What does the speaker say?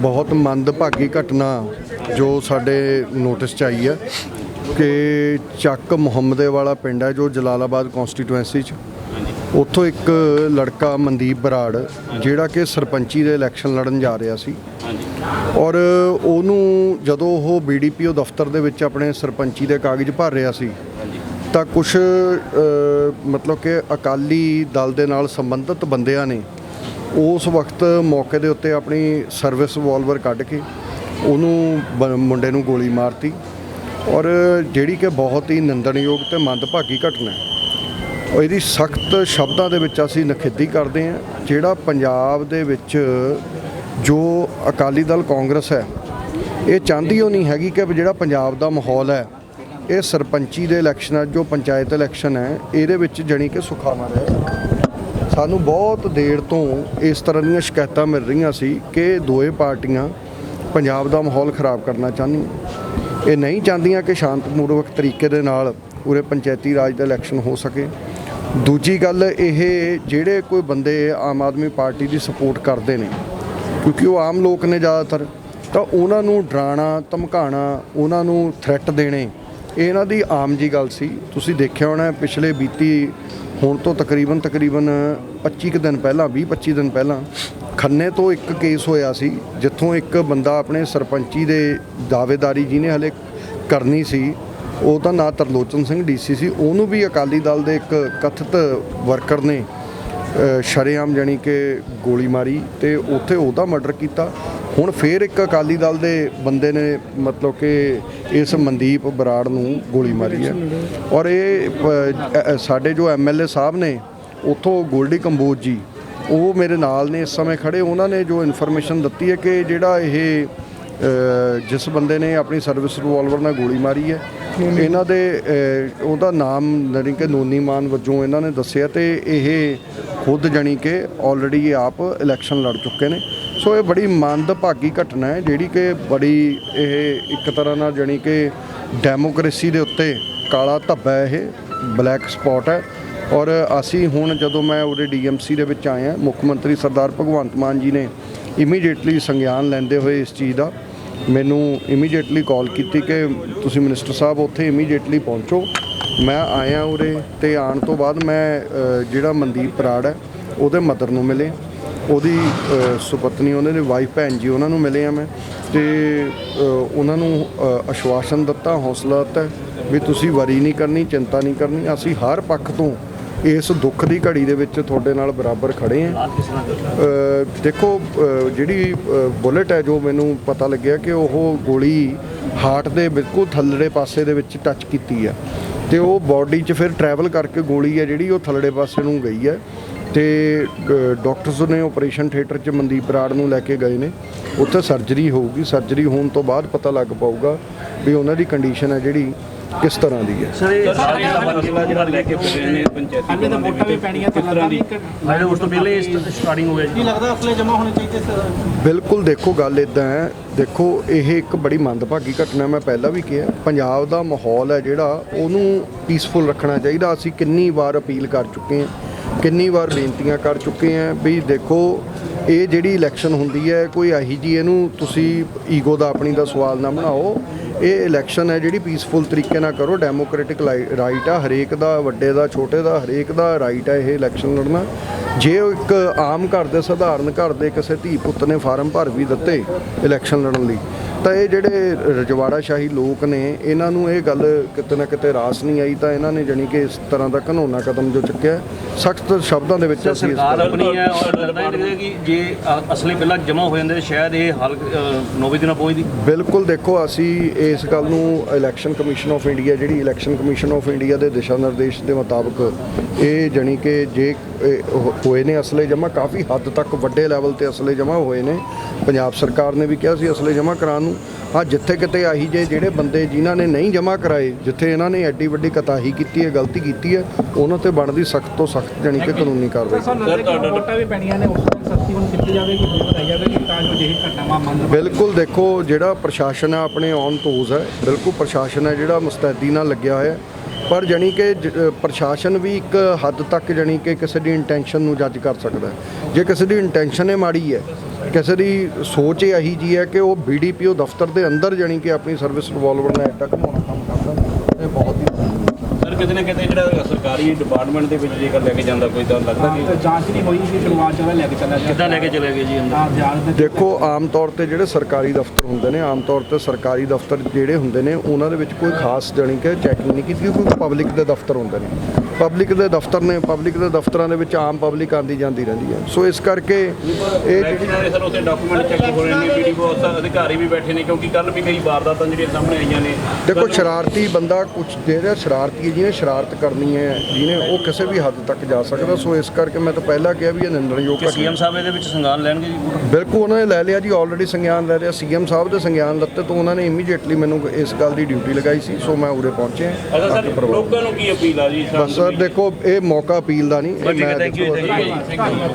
ਬਹੁਤ ਮੰਦਭਾਗੀ ਘਟਨਾ ਜੋ ਸਾਡੇ ਨੋਟਿਸ 'ਚ ਆਈ ਹੈ ਕਿ ਚੱਕ ਮੁਹੰਮਦੇ ਵਾਲਾ ਪਿੰਡ ਹੈ ਜੋ ਜਲਾਲਾਬਾਦ ਕਨਸਟੀਟੂਐਂਸੀ 'ਚ। ਉੱਥੋਂ ਇੱਕ ਲੜਕਾ ਮਨਦੀਪ ਬਰਾੜ, ਜਿਹੜਾ ਕਿ ਸਰਪੰਚੀ ਦੇ ਇਲੈਕਸ਼ਨ ਲੜਨ ਜਾ ਰਿਹਾ ਸੀ। ਔਰ ਉਹਨੂੰ ਜਦੋਂ ਉਹ ਬੀਡੀਪੀਓ ਦਫ਼ਤਰ ਦੇ ਵਿੱਚ ਆਪਣੇ ਸਰਪੰਚੀ ਦੇ ਕਾਗਜ਼ ਭਰ ਰਿਹਾ ਸੀ, ਤਾਂ ਕੁਝ ਮਤਲਬ ਕਿ ਅਕਾਲੀ ਦਲ ਦੇ ਨਾਲ ਸੰਬੰਧਿਤ ਬੰਦਿਆਂ ਨੇ ਉਸ ਵਕਤ ਮੌਕੇ ਦੇ ਉੱਤੇ ਆਪਣੀ ਸਰਵਿਸ ਰਿਵਾਲਵਰ ਕੱਢ ਕੇ ਉਹਨੂੰ ਬ- ਮੁੰਡੇ ਨੂੰ ਗੋਲੀ ਮਾਰਤੀ ਔਰ ਜਿਹੜੀ ਕਿ ਬਹੁਤ ਹੀ ਨਿੰਦਣਯੋਗ ਤੇ ਮੰਦਭਾਗੀ ਘਟਨਾ ਹੈ। ਇਹਦੀ ਸਖਤ ਸ਼ਬਦਾਂ ਦੇ ਵਿੱਚ ਅਸੀਂ ਨਖੇਦੀ ਕਰਦੇ ਹਾਂ, ਜਿਹੜਾ ਪੰਜਾਬ ਦੇ ਵਿੱਚ ਜੋ ਅਕਾਲੀ ਦਲ ਕਾਂਗਰਸ ਹੈ, ਇਹ ਚਾਹੁੰਦੀ ਉਹ ਨਹੀਂ ਹੈਗੀ ਕਿ ਜਿਹੜਾ ਪੰਜਾਬ ਦਾ ਮਾਹੌਲ ਹੈ, ਇਹ ਸਰਪੰਚੀ ਦੇ ਇਲੈਕਸ਼ਨ ਹੈ, ਜੋ ਪੰਚਾਇਤ ਇਲੈਕਸ਼ਨ ਹੈ, ਇਹਦੇ ਵਿੱਚ ਜਣੀ ਕਿ ਸੁਖਾਵਾਂ ਰਹੇ ਸਾਨੂੰ ਬਹੁਤ ਦੇਰ ਤੋਂ ਇਸ ਤਰ੍ਹਾਂ ਦੀਆਂ ਸ਼ਿਕਾਇਤਾਂ ਮਿਲ ਰਹੀਆਂ ਸੀ ਕਿ ਦੋਏ ਪਾਰਟੀਆਂ ਪੰਜਾਬ ਦਾ ਮਾਹੌਲ ਖਰਾਬ ਕਰਨਾ ਚਾਹੁੰਦੀਆਂ। ਇਹ ਨਹੀਂ ਚਾਹੁੰਦੀਆਂ ਕਿ ਸ਼ਾਂਤਪੂਰਵਕ ਤਰੀਕੇ ਦੇ ਨਾਲ ਉਰੇ ਪੰਚਾਇਤੀ ਰਾਜ ਦਾ ਇਲੈਕਸ਼ਨ ਹੋ ਸਕੇ। ਦੂਜੀ ਗੱਲ ਇਹ ਜਿਹੜੇ ਕੋਈ ਬੰਦੇ ਆਮ ਆਦਮੀ ਪਾਰਟੀ ਦੀ ਸਪੋਰਟ ਕਰਦੇ ਨੇ, ਕਿਉਂਕਿ ਉਹ ਆਮ ਲੋਕ ਨੇ ਜ਼ਿਆਦਾਤਰ, ਤਾਂ ਉਹਨਾਂ ਨੂੰ ਡਰਾਣਾ, ਧਮਕਾਣਾ, ਉਹਨਾਂ ਨੂੰ ਥ੍ਰੈਟ ਦੇਣੇ, ਇਹ ਇਹਨਾਂ ਦੀ ਆਮ ਜੀ ਗੱਲ ਸੀ। ਤੁਸੀਂ ਦੇਖਿਆ ਹੋਣਾ ਪਿਛਲੇ ਬੀਤੀ ਹੁਣ ਤੋਂ ਤਕਰੀਬਨ ਤਕਰੀਬਨ 25 ਕੁ ਦਿਨ ਪਹਿਲਾਂ 20 25 ਦਿਨ ਪਹਿਲਾਂ ਖੰਨੇ ਤੋਂ ਇੱਕ ਕੇਸ ਹੋਇਆ ਸੀ, ਜਿੱਥੋਂ ਇੱਕ ਬੰਦਾ ਆਪਣੇ ਸਰਪੰਚੀ ਦੇ ਦਾਅਵੇਦਾਰੀ ਜਿਹਨੇ ਹਲੇ ਕਰਨੀ ਸੀ, ਉਹ ਤਾਂ ਨਾਂ ਤਰਲੋਚਨ ਸਿੰਘ ਡੀਸੀ ਸੀ, ਉਹਨੂੰ ਵੀ ਅਕਾਲੀ ਦਲ ਦੇ ਇੱਕ ਕਥਿਤ ਵਰਕਰ ਨੇ ਸ਼ਰੇਆਮ ਜਾਣੀ ਕਿ ਗੋਲੀ ਮਾਰੀ ਤੇ ਉੱਥੇ ਉਹਦਾ ਮਰਡਰ ਕੀਤਾ। ਹੁਣ ਫੇਰ ਇੱਕ ਅਕਾਲੀ ਦਲ ਦੇ ਬੰਦੇ ਨੇ ਮਤਲਬ ਕਿ ਇਸ ਮਨਦੀਪ ਬਰਾੜ ਨੂੰ ਗੋਲੀ ਮਾਰੀ ਹੈ। ਔਰ ਇਹ ਅ, ਸਾਡੇ ਜੋ ਐਮਐਲਏ ਸਾਹਿਬ ਨੇ ਉਥੋਂ ਗੋਲਡੀ ਕੰਬੋਜ ਜੀ ਉਹ ਮੇਰੇ ਨਾਲ ਨੇ ਇਸ ਸਮੇਂ ਖੜੇ। ਉਹਨਾਂ ਨੇ ਜੋ ਇਨਫੋਰਮੇਸ਼ਨ ਦਿੱਤੀ ਹੈ ਕਿ ਜਿਹੜਾ ਇਹ ਜਿਸ ਬੰਦੇ ਨੇ ਆਪਣੀ ਸਰਵਿਸ ਰਿਵਾਲਵਰ ਨਾਲ ਗੋਲੀ ਮਾਰੀ ਹੈ ਇਹਨਾਂ ਦੇ ਉਹਦਾ ਨਾਮ ਜਾਣੀ ਕਿ ਨੋਨੀ ਮਾਨ ਵਜੋਂ ਇਹਨਾਂ ਨੇ ਦੱਸਿਆ ਤੇ ਇਹ ਖੁਦ ਜਾਣੀ ਕਿ ਆਲਰੇਡੀ ਆਪ ਇਲੈਕਸ਼ਨ ਲੜ ਚੁੱਕੇ ਨੇ। ਸੋ ਇਹ ਬੜੀ ਮੰਦਭਾਗੀ ਘਟਨਾ ਹੈ ਜਿਹੜੀ ਕਿ ਬੜੀ ਇਹ ਇੱਕ ਤਰ੍ਹਾਂ ਨਾਲ ਜਾਣੀ ਕਿ ਡੈਮੋਕ੍ਰੇਸੀ ਦੇ ਉੱਤੇ ਕਾਲਾ ਧੱਬਾ ਇਹ ਬਲੈਕ ਸਪੌਟ ਹੈ। ਔਰ ਅਸੀਂ ਹੁਣ ਜਦੋਂ ਮੈਂ ਉਹਦੇ ਡੀਐਮਸੀ ਦੇ ਵਿੱਚ ਆਇਆ, ਮੁੱਖ ਮੰਤਰੀ ਸਰਦਾਰ ਭਗਵੰਤ ਮਾਨ ਜੀ ਨੇ ਇਮੀਡੀਏਟਲੀ ਸੰਗਿਆਨ ਲੈਂਦੇ ਹੋਏ ਇਸ ਚੀਜ਼ ਦਾ ਮੈਨੂੰ ਇਮੀਡੀਏਟਲੀ ਕਾਲ ਕੀਤੀ ਕਿ ਤੁਸੀਂ ਮਿਨਿਸਟਰ ਸਾਹਿਬ ਉੱਥੇ ਇਮੀਡੀਏਟਲੀ ਪਹੁੰਚੋ। ਮੈਂ ਆਇਆ ਉਰੇ ਤੇ ਆਉਣ ਤੋਂ ਬਾਅਦ ਮੈਂ ਜਿਹੜਾ ਮਨਦੀਪ ਬਰਾੜ ਹੈ, ਉਹਦੇ ਮਦਰ ਨੂੰ ਮਿਲੇ। ਉਹਦੀ ਸੁਪਤਨੀ, ਉਹਨਾਂ ਦੇ ਵਾਈਫ ਭੈਣ ਜੀ, ਉਹਨਾਂ ਨੂੰ ਮਿਲੇ ਆ ਮੈਂ। ਤੇ ਉਹਨਾਂ ਨੂੰ ਅਸ਼ਵਾਸਨ ਦਿੱਤਾ, ਹੌਸਲਾ ਦਿੱਤਾ ਵੀ ਤੁਸੀਂ ਵਰੀ ਨਹੀਂ ਕਰਨੀ, ਚਿੰਤਾ ਨਹੀਂ ਕਰਨੀ। ਅਸੀਂ ਹਰ ਪੱਖ ਤੋਂ ਇਸ ਦੁੱਖ ਦੀ ਘੜੀ ਦੇ ਵਿੱਚ ਤੁਹਾਡੇ ਨਾਲ ਬਰਾਬਰ ਖੜੇ ਅ, ਦੇਖੋ ਜਿਹੜੀ ਬੁਲੇਟ ਹੈ ਜੋ ਮੈਨੂੰ ਪਤਾ ਲੱਗਿਆ ਕਿ ਉਹ ਗੋਲੀ ਹਾਰਟ ਦੇ ਬਿਲਕੁਲ ਥੱਲੜੇ ਪਾਸੇ ਦੇ ਵਿੱਚ ਟੱਚ ਕੀਤੀ ਹੈ ਤੇ ਉਹ ਬਾਡੀ 'ਚ ਫਿਰ ਟਰੈਵਲ ਕਰਕੇ ਗੋਲੀ ਹੈ ਜਿਹੜੀ ਉਹ ਥੱਲੜੇ ਪਾਸੇ ਨੂੰ ਗਈ ਹੈ ਤੇ ਡਾਕਟਰਸ ਨੇ ਆਪਰੇਸ਼ਨ ਥੀਏਟਰ 'ਚ ਮਨਦੀਪ ਬਰਾੜ ਨੂੰ ਲੈ ਕੇ ਗਏ ਨੇ। ਉੱਥੇ ਸਰਜਰੀ ਹੋਊਗੀ। ਸਰਜਰੀ ਹੋਣ ਤੋਂ ਬਾਅਦ ਪਤਾ ਲੱਗ ਪਾਊਗਾ ਵੀ ਉਹਨਾਂ ਦੀ ਕੰਡੀਸ਼ਨ ਹੈ ਜਿਹੜੀ। ਕਿਸ ਤਰ੍ਹਾਂ ਦੀ ਹੈ? ਸਰ ਇਹ ਸਾਰੇ ਦਾ ਮਸਲਾ ਜਿਹੜਾ ਲੈ ਕੇ ਪਏ ਨੇ ਪੰਚਾਇਤੀ ਹਾਲੇ ਤਾਂ ਵੋਟਾਂ ਵੀ ਪੈਣੀਆਂ ਤੇ ਲੱਗਦਾ ਵੀ ਹਾਲੇ ਉਸ ਤੋਂ ਪਹਿਲੇ ਸਟਾਰਟਿੰਗ ਹੋ ਗਿਆ ਜੀ। ਲੱਗਦਾ ਅਸਲੇ ਜਮਾ ਹੋਣੇ ਚਾਹੀਦੇ ਸਰ? ਬਿਲਕੁਲ ਦੇਖੋ ਗੱਲ ਇਦਾਂ ਹੈ। ਦੇਖੋ ਇਹ ਇੱਕ ਬੜੀ ਮੰਦਭਾਗੀ ਘਟਨਾ ਮੈਂ ਪਹਿਲਾਂ ਵੀ ਕਿਹਾ। ਪੰਜਾਬ ਦਾ ਮਾਹੌਲ ਹੈ ਜਿਹੜਾ ਉਹਨੂੰ ਪੀਸਫੁਲ ਰੱਖਣਾ ਚਾਹੀਦਾ। ਅਸੀਂ ਕਿੰਨੀ ਵਾਰ ਅਪੀਲ ਕਰ ਚੁੱਕੇ ਹਾਂ ਕਿੰਨੀ ਵਾਰ ਬੇਨਤੀਆਂ ਕਰ ਚੁੱਕੇ ਹਾਂ ਵੀ ਦੇਖੋ ਇਹ ਜਿਹੜੀ ਇਲੈਕਸ਼ਨ ਹੁੰਦੀ ਹੈ ਕੋਈ ਇਹੀ ਜੀ ਇਹਨੂੰ ਤੁਸੀਂ ਈਗੋ ਦਾ ਆਪਣੀ ਦਾ ਸਵਾਲ ਨਾ ਬਣਾਓ। ਇਹ ਇਲੈਕਸ਼ਨ ਹੈ ਜਿਹੜੀ ਪੀਸਫੁਲ ਤਰੀਕੇ ਨਾਲ ਕਰੋ ਡੈਮੋਕ੍ਰੈਟਿਕ ਰਾਈਟ ਆ, ਹਰੇਕ ਦਾ, ਵੱਡੇ ਦਾ, ਛੋਟੇ ਦਾ, ਹਰੇਕ ਦਾ ਰਾਈਟ ਹੈ ਇਹ ਇਲੈਕਸ਼ਨ ਲੜਨਾ। ਜੇ ਉਹ ਇੱਕ ਆਮ ਘਰ ਦੇ, ਸਧਾਰਨ ਘਰ ਦੇ ਕਿਸੇ ਧੀ ਪੁੱਤ ਨੇ ਫਾਰਮ ਭਰ ਵੀ ਦਿੱਤੇ ਇਲੈਕਸ਼ਨ ਲੜਨ ਲਈ ਤਾਂ ਇਹ ਜਿਹੜੇ ਰਜਵਾੜਾ ਸ਼ਾਹੀ ਲੋਕ ਨੇ ਇਹਨਾਂ ਨੂੰ ਇਹ ਗੱਲ ਕਿਤੇ ਨਾ ਕਿਤੇ ਰਾਸ ਨਹੀਂ ਆਈ ਤਾਂ ਇਹਨਾਂ ਨੇ ਜਾਣੀ ਕਿ ਇਸ ਤਰ੍ਹਾਂ ਦਾ ਘਨੌਣਾ ਕਦਮ ਜੋ ਚੁੱਕਿਆ ਸਖਤ ਸ਼ਬਦਾਂ ਦੇ ਵਿੱਚ ਅਸੀਂ ਇਸ ਸਰਕਾਰ ਆਪਣੀ ਹੈ ਔਰ ਲੱਗਦਾ ਹੈ ਕਿ ਜੇ ਅਸਲੇ ਪਹਿਲਾਂ ਜਮ੍ਹਾਂ ਹੋ ਜਾਂਦੇ ਸ਼ਾਇਦ ਇਹ ਹੱਲ 9 ਦਿਨਾਂ ਪਹੁੰਚਦੀ। ਬਿਲਕੁਲ ਦੇਖੋ ਅਸੀਂ ਇਸ ਗੱਲ ਨੂੰ ਇਲੈਕਸ਼ਨ ਕਮਿਸ਼ਨ ਆਫ ਇੰਡੀਆ ਜਿਹੜੀ ਇਲੈਕਸ਼ਨ ਕਮਿਸ਼ਨ ਆਫ ਇੰਡੀਆ ਦੇ ਦਿਸ਼ਾ ਨਿਰਦੇਸ਼ ਦੇ ਮੁਤਾਬਕ ਇਹ ਜਾਣੀ ਕਿ ਜੇ ਹੋਏ ਨੇ ਅਸਲੇ ਜਮ੍ਹਾਂ ਕਾਫੀ ਹੱਦ ਤੱਕ ਵੱਡੇ ਲੈਵਲ ਤੇ ਅਸਲੇ ਜਮ੍ਹਾਂ ਹੋਏ ਨੇ। ਪੰਜਾਬ ਸਰਕਾਰ ਨੇ ਵੀ ਕਿਹਾ ਸੀ ਅਸਲੇ ਜਮ੍ਹਾਂ ਕਰਾਉਣ ਨੂੰ ਹਾਂ ਜਿੱਥੇ ਕਿਤੇ ਆਹੀ ਜੇ ਜਿਹੜੇ ਬੰਦੇ ਜਿਨ੍ਹਾਂ ਨੇ ਨਹੀਂ ਜਮ੍ਹਾਂ ਕਰਾਏ ਜਿੱਥੇ ਇਹਨਾਂ ਨੇ ਐਡੀ ਵੱਡੀ ਕਤਾਹੀ ਕੀਤੀ ਹੈ ਗਲਤੀ ਕੀਤੀ ਹੈ ਉਹਨਾਂ ਤੇ ਬਣਦੀ ਸਖਤ ਤੋਂ ਸਖਤ ਜਾਣੀ ਕਿ ਕਾਨੂੰਨੀ ਕਾਰਵਾਈ। ਸਾਨੂੰ ਲੱਗਦਾ ਕਿ ਵੋਟਾਂ ਵੀ ਪੈਣੀਆਂ ਨੇ ਉਸ ਤੋਂ ਸਖਤੀ ਹੁਣ ਕੀਤੀ ਜਾਵੇਗੀ ਬਣਾਈ ਜਾਵੇਗੀ ਤਾਂ ਜੋ ਜਿਹੀ ਘਟਨਾਵਾਂ ਮੰਨ ਬਿਲਕੁਲ ਦੇਖੋ ਜਿਹੜਾ ਪ੍ਰਸ਼ਾਸਨ ਹੈ ਆਪਣੇ ਔਨ ਟੋਜ਼ ਹੈ ਬਿਲਕੁਲ ਪ੍ਰਸ਼ਾਸਨ ਹੈ ਜਿਹੜਾ ਮੁਸਤੈਦੀ ਨਾਲ ਲੱਗਿਆ ਹੋਇਆ ਹੈ ਪਰ ਜਾਣੀ ਕਿ ਜ- ਪ੍ਰਸ਼ਾਸਨ ਵੀ ਇੱਕ ਹੱਦ ਤੱਕ ਜਾਣੀ ਕਿ ਕਿਸੇ ਦੀ ਇੰਟੈਂਸ਼ਨ ਨੂੰ ਜੱਜ ਕਰ ਸਕਦਾ ਜੇ ਕਿਸੇ ਦੀ ਇੰਟੈਂਸ਼ਨ ਹੀ ਮਾੜੀ ਹੈ, ਕਿਸੇ ਦੀ ਸੋਚ ਹੀ ਇਹੀ ਜੀ ਹੈ ਕਿ ਉਹ ਬੀਡੀਪੀਓ ਦਫ਼ਤਰ ਦੇ ਅੰਦਰ ਜਾਣੀ ਕਿ ਆਪਣੀ ਸਰਵਿਸ ਰਿਵੋਲਵਰ ਨਾਲ ਐਡਾ ਘਮਾਉਣਾ ਕੰਮ ਕਰਦਾ, ਇਹ ਬਹੁਤ ਹੀ ਕਿਤੇ ਨਾ ਕਿਤੇ ਜਿਹੜਾ ਸਰਕਾਰੀ ਡਿਪਾਰਟਮੈਂਟ ਦੇ ਵਿੱਚ ਜੇਕਰ ਲੈ ਕੇ ਜਾਂਦਾ ਕੋਈ ਤਾਂ ਲੱਗਦਾ ਕਿ ਜਾਂਚ ਨਹੀਂ ਹੋਈ ਕਿ ਸ਼ੁਰੂਆਤ ਜਦੋਂ ਲੈ ਕੇ ਚੱਲਿਆ ਗਿਆ। ਕਿੱਦਾਂ ਲੈ ਕੇ ਚਲੇ ਗਏ ਜੀ ਅੰਦਰ? ਧਿਆਨ ਦੇਖੋ ਆਮ ਤੌਰ ਤੇ ਜਿਹੜੇ ਸਰਕਾਰੀ ਦਫ਼ਤਰ ਹੁੰਦੇ ਨੇ ਆਮ ਤੌਰ ਤੇ ਸਰਕਾਰੀ ਦਫ਼ਤਰ ਜਿਹੜੇ ਹੁੰਦੇ ਨੇ ਉਹਨਾਂ ਦੇ ਵਿੱਚ ਕੋਈ ਖਾਸ ਜਾਣੀ ਕਿ ਚੈਕਿੰਗ ਨਹੀਂ ਕੀਤੀ ਕਿਉਂਕਿ ਪਬਲਿਕ ਦੇ ਦਫ਼ਤਰ ਹੁੰਦੇ ਨੇ। ਪਬਲਿਕ ਦੇ ਦਫ਼ਤਰ ਨੇ ਪਬਲਿਕ ਦੇ ਦਫ਼ਤਰਾਂ ਦੇ ਵਿੱਚ ਆਮ ਪਬਲਿਕ ਆਂਦੀ ਜਾਂਦੀ ਰਹਿੰਦੀ ਹੈ। ਸੋ ਇਸ ਕਰਕੇ ਇਹ ਜਿਹੜੀ ਸਰ ਉੱਥੇ ਡਾਕੂਮੈਂਟ ਚੈੱਕ ਹੋ ਰਹੇ ਨੇ ਵੀਡੀਓ ਅਧਿਕਾਰੀ ਵੀ ਬੈਠੇ ਨੇ ਕਿਉਂਕਿ ਕੱਲ ਵੀ ਕਈ ਵਾਰਦਾਤਾਂ ਜਿਹੜੀਆਂ ਸਾਹਮਣੇ ਆਈਆਂ ਨੇ ਦੇਖੋ ਸ਼ਰਾਰਤੀ ਬੰਦਾ ਕੁਝ ਜਿਹੜਾ ਸ਼ਰਾਰਤੀ ਹੈ ਜਿਹਨੇ ਸ਼ਰਾਰਤ ਕਰਨੀ ਹੈ ਜਿਹਨੇ ਉਹ ਕਿਸੇ ਵੀ ਹੱਦ ਤੱਕ ਜਾ ਸਕਦਾ। ਸੋ ਇਸ ਕਰਕੇ ਮੈਂ ਤਾਂ ਪਹਿਲਾਂ ਕਿਹਾ ਵੀ ਇਹ ਨਿੰਦਣਯੋਗ ਕਿ ਸੀਐਮ ਸਾਹਿਬ ਇਹਦੇ ਵਿੱਚ ਸੰਗਾਨ ਲੈਣਗੇ ਜੀ? ਬਿਲਕੁਲ ਉਹਨਾਂ ਨੇ ਲੈ ਲਿਆ ਜੀ ਆਲਰੇਡੀ ਸੰਗਿਆਨ ਲੈ ਲਿਆ। ਸੀਐਮ ਸਾਹਿਬ ਦੇ ਸੰਗਿਆਨ ਲੱਤੇ ਤੋਂ ਉਹਨਾਂ ਨੇ ਇਮੀਡੀਏਟਲੀ ਮੈਨੂੰ ਇਸ ਗੱਲ ਦੀ ਡਿਊਟੀ ਲਗਾਈ ਸੀ ਸੋ ਮੈਂ ਉਰੇ ਪਹੁੰਚਿਆ। ਲੋਕਾਂ ਨੂੰ ਕੀ ਅਪੀਲ ਆ ਜੀ? ਬਸ ਸਰ ਦੇਖੋ ਇਹ ਮੌਕਾ ਅਪੀਲ ਦਾ ਨਹੀਂ ਇਹ ਠੀਕ ਹੈ ਮੈਂ ਥੈਂਕ ਯੂ ਦੇਖੋ- ਥੈਂਕ ਯੂ